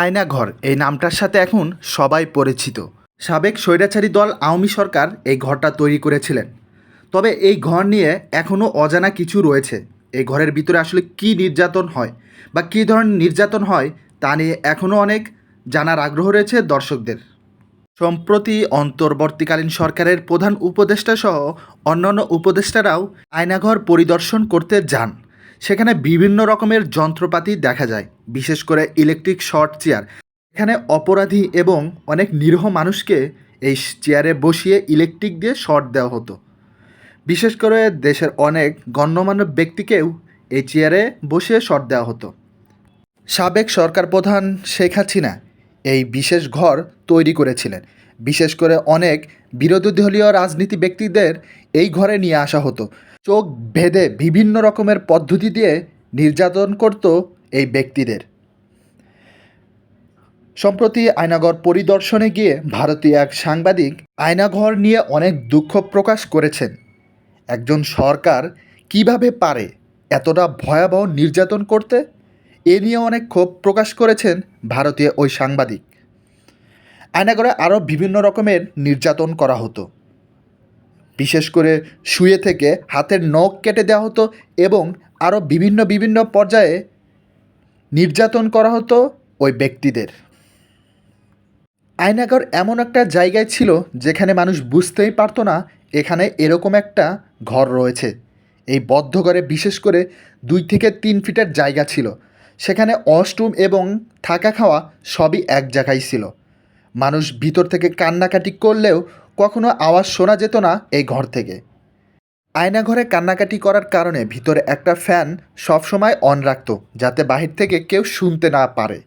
আয়নাঘর, এই নামটার সাথে এখন সবাই পরিচিত। সাবেক স্বৈরাচারী দল আওয়ামী সরকার এই ঘরটা তৈরি করেছিলেন। তবে এই ঘর নিয়ে এখনও অজানা কিছু রয়েছে। এই ঘরের ভিতরে আসলে কি নির্যাতন হয় বা কী ধরনের নির্যাতন হয়, তা নিয়ে এখনও অনেক জানার আগ্রহ রয়েছে দর্শকদের। সম্প্রতি অন্তর্বর্তীকালীন সরকারের প্রধান উপদেষ্টা সহ অন্যান্য উপদেষ্টারাও আয়নাঘর পরিদর্শন করতে যান। সেখানে বিভিন্ন রকমের যন্ত্রপাতি দেখা যায়, বিশেষ করে ইলেকট্রিক শর্ট চেয়ার এখানে অপরাধী এবং অনেক নিরীহ মানুষকে এই চেয়ারে বসিয়ে ইলেকট্রিক দিয়ে শর্ট দেওয়া হতো। বিশেষ করে দেশের অনেক গণ্যমান্য ব্যক্তিকেও এই চেয়ারে বসিয়ে শর্ট দেওয়া হতো। সাবেক সরকার প্রধান শেখ হাসিনা এই বিশেষ ঘর তৈরি করেছিলেন। বিশেষ করে অনেক বিরোধী দলীয় রাজনীতি ব্যক্তিদের এই ঘরে নিয়ে আসা হতো। চোখ ভেদে বিভিন্ন রকমের পদ্ধতি দিয়ে নির্যাতন করত এই ব্যক্তিদের। সম্প্রতি আয়নাঘর পরিদর্শনে গিয়ে ভারতীয় এক সাংবাদিক আয়নাঘর নিয়ে অনেক দুঃখ প্রকাশ করেছেন। একজন সরকার কীভাবে পারে এতটা ভয়াবহ নির্যাতন করতে? এ নিয়ে অনেক ক্ষোভ প্রকাশ করেছেন ভারতীয় ওই সাংবাদিক। আয়নাগরে আরও বিভিন্ন রকমের নির্যাতন করা হতো। বিশেষ করে শুয়ে থেকে হাতের নখ কেটে দেওয়া হতো এবং আরও বিভিন্ন বিভিন্ন পর্যায়ে নির্যাতন করা হতো ওই ব্যক্তিদের। আয়নাগর এমন একটা জায়গায় ছিল যেখানে মানুষ বুঝতেই পারতো না এখানে এরকম একটা ঘর রয়েছে। এই বদ্ধ ঘরে বিশেষ করে দুই থেকে তিন ফিটের জায়গা ছিল। সেখানে অষ্টুম এবং থাকা খাওয়া সবই এক জায়গায় ছিল। মানুষ ভিতর থেকে কান্নাকাটি করলেও কখনো আওয়াজ শোনা যেত না এই ঘর থেকে। আয়নাঘরে কান্নাকাটি করার কারণে ভিতরে একটা ফ্যান সবসময় অন রাখত, যাতে বাহির থেকে কেউ শুনতে না পারে।